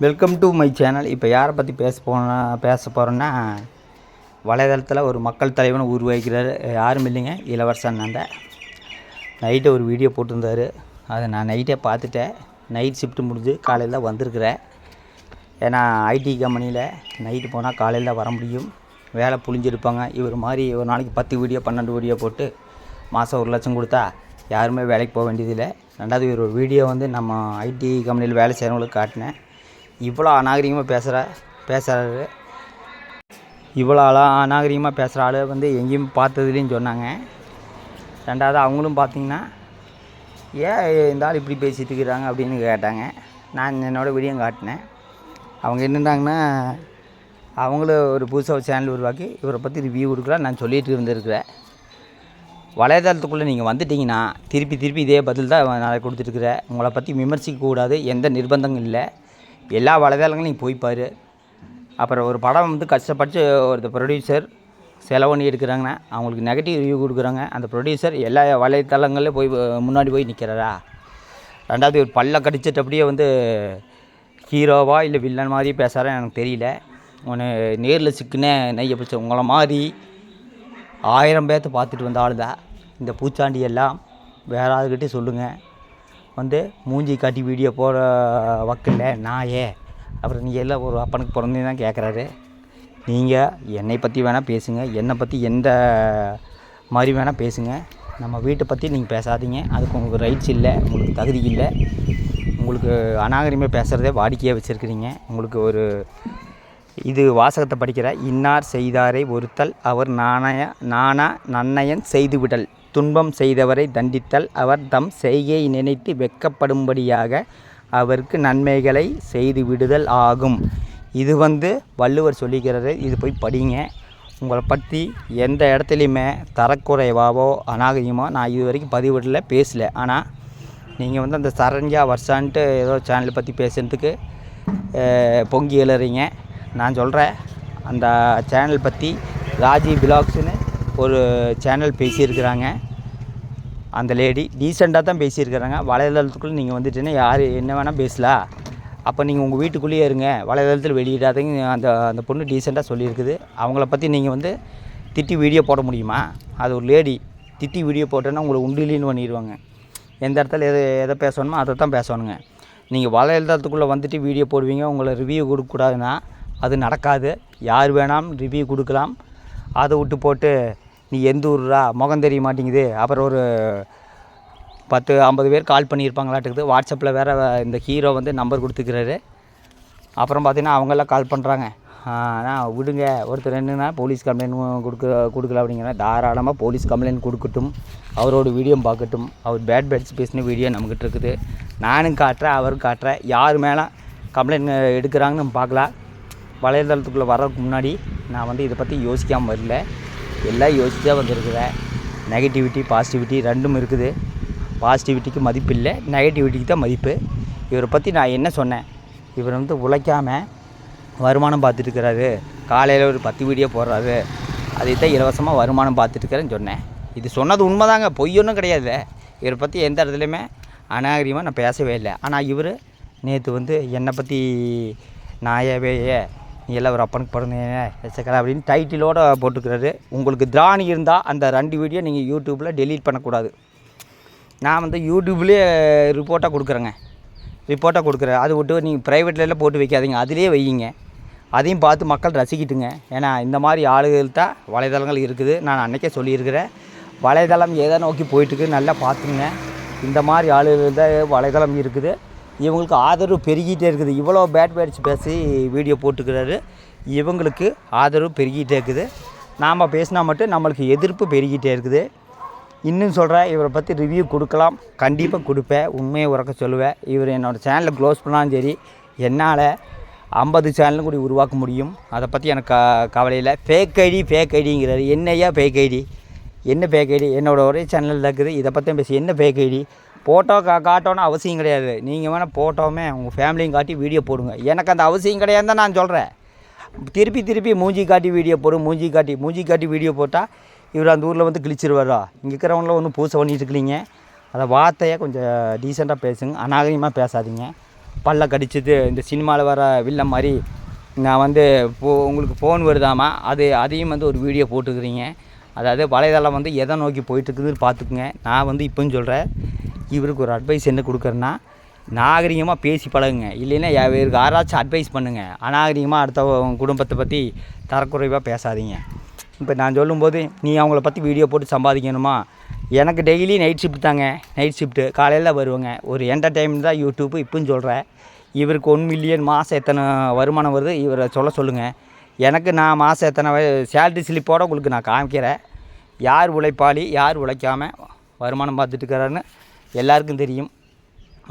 Welcome to my channel இப்போ யாரை பற்றி பேச போனா பேச போகிறோன்னா வலைதளத்தில் ஒரு மக்கள் தலைவனை உருவாக்கிறார் யாரும் இல்லைங்க இளவரசன் அண்ணாண்ட நைட்டு ஒரு வீடியோ போட்டிருந்தாரு. அதை நான் நைட்டே பார்த்துட்டேன். நைட் ஷிஃப்ட் முடிஞ்சு காலையில் தான் வந்திருக்கிறேன். ஏன்னா ஐடி கம்பெனியில் நைட்டு போனால் காலையில் தான் வர முடியும். வேலை புழிஞ்சிருப்பாங்க. இவர் மாதிரி ஒரு நாளைக்கு பத்து வீடியோ பன்னெண்டு வீடியோ போட்டு மாதம் ஒரு லட்சம் கொடுத்தா யாருமே வேலைக்கு போக வேண்டியதில்லை. ரெண்டாவது இவர் ஒரு வீடியோ வந்து நம்ம ஐடி கம்பெனியில் வேலை செய்கிறவங்களுக்கு காட்டினேன். இவ்வளோ அநாகரிகமாக பேசுகிற பேசுகிறாரு. இவ்வளோ அநாகரிகமாக பேசுகிற ஆள் வந்து எங்கேயும் பார்த்ததுலேயும் சொன்னாங்க. ரெண்டாவது அவங்களும் பார்த்தீங்கன்னா ஏன் இந்த ஆள் இப்படி பேசிகிட்டு இருக்கிறாங்க? அப்படின்னு கேட்டாங்க. நான் என்னோடய வீடியோ காட்டினேன். அவங்க என்னென்னாங்கன்னா அவங்களும் ஒரு புதுசாக ஒரு சேனல் உருவாக்கி இவரை பற்றி ரிவ்யூ கொடுக்கலாம் நான் சொல்லிகிட்டு இருந்திருக்கிறேன். வலைதளத்துக்குள்ளே நீங்கள் வந்துட்டிங்கன்னா திருப்பி திருப்பி இதே பதில் தான் நான் கொடுத்துருக்குறேன் உங்களை பற்றி விமர்சிக்க கூடாது எந்த நிர்பந்தமும் இல்லை. எல்லா வலைதளங்களையும் போய் பாரு. அப்புறம் ஒரு படம் வந்து கஷ்டப்பட்டு ஒரு ப்ரொடியூசர் செலவு பண்ணி எடுக்கிறாங்கன்னா அவங்களுக்கு நெகட்டிவ் ரிவ்யூ கொடுக்குறாங்க. அந்த ப்ரொடியூசர் எல்லா வலைத்தளங்கள்லேயும் போய் முன்னாடி போய் நிற்கிறாரா ரெண்டாவது ஒரு பல்ல கடிச்சிட்டு அப்படியே வந்து ஹீரோவா இல்லை வில்லன் மாதிரி பேசுகிறாரா எனக்கு தெரியல. ஒன்று நேரில் சிக்குனே நெய்ய பிடிச்ச உங்களை மாதிரி ஆயிரம் பேர்த்த பார்த்துட்டு வந்த ஆளுதா? இந்த பூச்சாண்டி எல்லாம் வேற ஆளுகிட்டே சொல்லுங்கள் வந்து மூஞ்சி காட்டி வீடியோ போட வக்கில்ல நாயே அப்புறம் நீ எல்லாம் ஒரு அப்பனுக்கு பிறந்தே தான் கேட்குறாரு நீங்கள் என்னை பற்றி வேணால் பேசுங்க. என்னை பற்றி எந்த மாதிரி வேணால் பேசுங்க. நம்ம வீட்டை பற்றி நீங்கள் பேசாதீங்க. அதுக்கு உங்களுக்கு ரைட்ஸ் இல்லை உங்களுக்கு தகுதி இல்லை. உங்களுக்கு அநாகரிகமாக பேசுகிறதே வாடிக்கையாக வச்சுருக்கிறீங்க. உங்களுக்கு ஒரு இது வாசகத்தை படிக்கிற இன்னார் செய்தாரை ஒருத்தல் அவர் நாணய நாணா நன்னயன் செய்துவிடல். துன்பம் செய்தவரை தண்டித்தல். அவர் தம் செய்கையை நினைத்து வெட்கப்படும்படியாக அவருக்கு நன்மைகளை செய்து விடுதல் ஆகும். இது வந்து வள்ளுவர் சொல்லிக்கிறது இது போய் படிங்க. உங்களை பற்றி எந்த இடத்துலையுமே தரக்குறைவாவோ அநாகரியமோ நான் இது வரைக்கும் பதிவிடல பேசல. ஆனால் நீங்கள் வந்து அந்த சரண்யா வர்ஷான்ட்டு ஏதோ சேனலை பற்றி பேசுகிறதுக்கு பொங்கி எழுறீங்க. நான் சொல்கிறேன் அந்த சேனல் பற்றி ராஜி பிலாக்ஸ்னு ஒரு சேனல் பேசியிருக்கிறாங்க. அந்த லேடி டீசெண்டாக தான் பேசியிருக்கிறாங்க. வலைதளத்துக்குள்ளே நீங்கள் வந்துட்டீங்கன்னா யார் என்ன வேணால் பேசலாம் அப்போ நீங்கள் உங்கள் வீட்டுக்குள்ளேயே இருங்க. வலைதளத்தில் வெளியிடாதீங்க. அந்த அந்த பொண்ணு டீசெண்டாக சொல்லியிருக்குது. அவங்கள பற்றி நீங்கள் வந்து திட்டி வீடியோ போட முடியுமா? அது ஒரு லேடி திட்டி வீடியோ போட்டோன்னா உங்களை உண்டிலின்னு பண்ணிடுவாங்க. எந்த இடத்துல எது எதை பேசணுமோ அதை தான் பேசணுங்க. நீங்கள் வலைதளத்துக்குள்ளே வந்துட்டு வீடியோ போடுவீங்க. உங்களை ரிவ்யூ கொடுக்கக்கூடாதுன்னா அது நடக்காது. யார் வேணாம் ரிவ்யூ கொடுக்கலாம். அதை விட்டு போட்டு நீ எந்த ஊர்ரா முகம் தெரிய மாட்டேங்குது. அப்புறம் ஒரு பத்து ஐம்பது பேர் கால் பண்ணியிருப்பாங்களாட்டுக்குது. வாட்ஸ்அப்பில் வேறு இந்த ஹீரோ வந்து நம்பர் கொடுத்துக்கிறாரு. அப்புறம் பார்த்தீங்கன்னா அவங்கெல்லாம் கால் பண்ணுறாங்க ஆனால் விடுங்க. ஒருத்தர் என்னென்னா போலீஸ் கம்ப்ளைண்ட் கொடுக்க கொடுக்கல அப்படிங்கிற தாராளமாக போலீஸ் கம்ப்ளைண்ட் கொடுக்கட்டும். அவரோட வீடியோ பார்க்கட்டும். அவர் பேட் பேட்ஸ் பேசின வீடியோ நம்மக்கிட்ட இருக்குது. நானும் காட்டுறேன் அவரும் காட்டுறேன். யார் மேலே கம்ப்ளைண்ட் எடுக்கிறாங்கன்னு நம்ம பார்க்கலாம். வலைதளத்துக்குள்ளே வர்றதுக்கு முன்னாடி நான் வந்து இதை பற்றி யோசிக்காமல் வரல. எல்லாம் யோசித்து தான் வந்திருக்கிறேன். நெகட்டிவிட்டி பாசிட்டிவிட்டி ரெண்டும் இருக்குது. பாசிட்டிவிட்டிக்கு மதிப்பு இல்லை நெகட்டிவிட்டிக்கு தான் மதிப்பு. இவரை பற்றி நான் என்ன சொன்னேன்? இவர் வந்து உழைக்காமல் வருமானம் பார்த்துட்டுருக்கிறாரு. காலையில் ஒரு பத்து வீடியோ போடுறாரு. அதை தான் இலவசமாக வருமானம் பார்த்துட்டுருக்கிறேன்னு சொன்னேன். இது சொன்னது உண்மைதாங்க பொய் ஒன்றும் கிடையாது. இவரை பற்றி எந்த இடத்துலையுமே அநாகரிகமாக நான் பேசவே இல்லை. ஆனால் இவர் நேற்று வந்து என்னை பற்றி நாயவே நீ எல்லாம் ஒரு அப்பனுக்கு பிறந்தீங்க எச்சக்கலை அப்படின்னு டைட்டிலோட போட்டுக்கிறாரு. உங்களுக்கு திராணி இருந்தால் அந்த ரெண்டு வீடியோ நீங்கள் யூடியூப்பில் டெலீட் பண்ணக்கூடாது. நான் வந்து யூடியூப்லேயே ரிப்போர்ட்டாக கொடுக்குறேங்க. ரிப்போர்ட்டாக கொடுக்குறேன். அது விட்டு நீங்கள் ப்ரைவேட்லாம் போட்டு வைக்காதீங்க. அதிலே வையுங்க. அதையும் பார்த்து மக்கள் ரசிக்கிட்டுங்க. ஏன்னா இந்த மாதிரி ஆளுகள் தான் வலைதளங்கள் இருக்குது. நான் அன்றைக்கே சொல்லியிருக்கிறேன். வலைதளம் எதை நோக்கி போயிட்டுருக்கு நல்லா பார்த்துங்க இந்த மாதிரி ஆளுகள் தான் வலைதளம் இருக்குது. இவங்களுக்கு ஆதரவு பெருகிட்டே இருக்குது. இவ்வளோ பேட் பேட்ஸ் பேசி வீடியோ போட்டுக்கிறாரு. இவங்களுக்கு ஆதரவு பெருகிட்டே இருக்குது. நாம் பேசினா மட்டும் நம்மளுக்கு எதிர்ப்பு பெருகிட்டே இருக்குது. இன்னும் சொல்கிறேன் இவரை பற்றி ரிவ்யூ கொடுக்கலாம். கண்டிப்பாக கொடுப்பேன். உண்மையை உறக்க சொல்லுவேன். இவர் என்னோடய சேனலை க்ளோஸ் பண்ணாலும் சரி என்னால் ஐம்பது சேனலும் கூட உருவாக்க முடியும். அதை பற்றி எனக்கு கவலையில் கவலை இல்லை. ஃபேக் ஐடி ஃபேக் ஐடிங்கிறாரு என்னையா ஃபேக் ஐடி என்ன ஃபேக் ஐடி என்னோடய ஒரே சேனல் இருக்குது. இதை பற்றி பேசி என்ன ஃபேக் ஐடி ஃபோட்டோ கா காட்டணும்னு அவசியம் கிடையாது. நீங்கள் வேணால் ஃபோட்டோவுமே உங்கள் ஃபேமிலியும் காட்டி வீடியோ போடுங்க. எனக்கு அந்த அவசியம் கிடையாது தான் நான் சொல்கிறேன் திருப்பி திருப்பி மூஞ்சி காட்டி வீடியோ போடும் மூஞ்சி காட்டி மூஞ்சி காட்டி வீடியோ போட்டால் இவர் அந்த ஊரில் வந்து கிழிச்சிருவாரா? இங்கே இருக்கிறவங்களும் ஒன்றும் பூசை பண்ணிட்டு இருக்கீங்க அதை வார்த்தையை கொஞ்சம் டீசெண்டாக பேசுங்க. அநாகரிகமாக பேசாதீங்க. பல்ல கடிச்சது. இந்த சினிமாவில் வர வில்லம் மாதிரி நான் வந்து இப்போ உங்களுக்கு ஃபோன் வருதாமா? அது அதையும் வந்து ஒரு வீடியோ போட்டுக்கிறீங்க. அதாவது வலைதளம் வந்து எதை நோக்கி போயிட்டுருக்குதுன்னு பார்த்துக்குங்க. நான் வந்து இப்போன்னு சொல்கிறேன் இவருக்கு ஒரு அட்வைஸ் என்ன கொடுக்குறேன்னா நாகரிகமாக பேசி பழகுங்க. இல்லைன்னா இவருக்கு யாராச்சும் அட்வைஸ் பண்ணுங்கள் அநாகரிகமாக அடுத்த குடும்பத்தை பற்றி தரக்குறைவாக பேசாதீங்க. இப்போ நான் சொல்லும்போது நீ அவங்கள பற்றி வீடியோ போட்டு சம்பாதிக்கணுமா? எனக்கு டெய்லி நைட் ஷிஃப்ட் தாங்க. நைட் ஷிஃப்ட்டு காலையில் வருவேங்க. ஒரு என்டர்டைன்மெண்ட் தான் யூடியூப் இப்போன்னு சொல்கிறேன் இவருக்கு ஒன் மில்லியன் மாதம் எத்தனை வருமானம் வருது? இவரை சொல்ல சொல்லுங்கள் எனக்கு நான் மாதம் எத்தனை சேலரி ஸ்லிப்போடு உங்களுக்கு நான் காமிக்கிறேன். யார் உழைப்பாளி யார் உழைக்காம வருமானம் பார்த்துட்டு இருக்கிறாருன்னு எல்லாருக்கும் தெரியும்.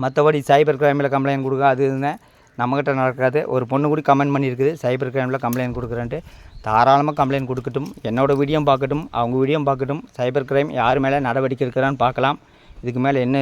மற்றபடி சைபர் கிரைமில் கம்ப்ளைண்ட் கொடுக்க அது இதுன்னு நம்மக்கிட்ட நடக்காது. ஒரு பொண்ணு கூட கமெண்ட் பண்ணியிருக்குது சைபர் கிரைமில் கம்ப்ளைண்ட் கொடுக்குறேன்ட்டு. தாராளமாக கம்ப்ளைண்ட் கொடுக்கட்டும். என்னோடய வீடியோ பார்க்கட்டும். அவங்க வீடியோ பார்க்கட்டும். சைபர் கிரைம் யார் மேலே நடவடிக்கை இருக்கிறான்னு பார்க்கலாம். இதுக்கு மேலே என்ன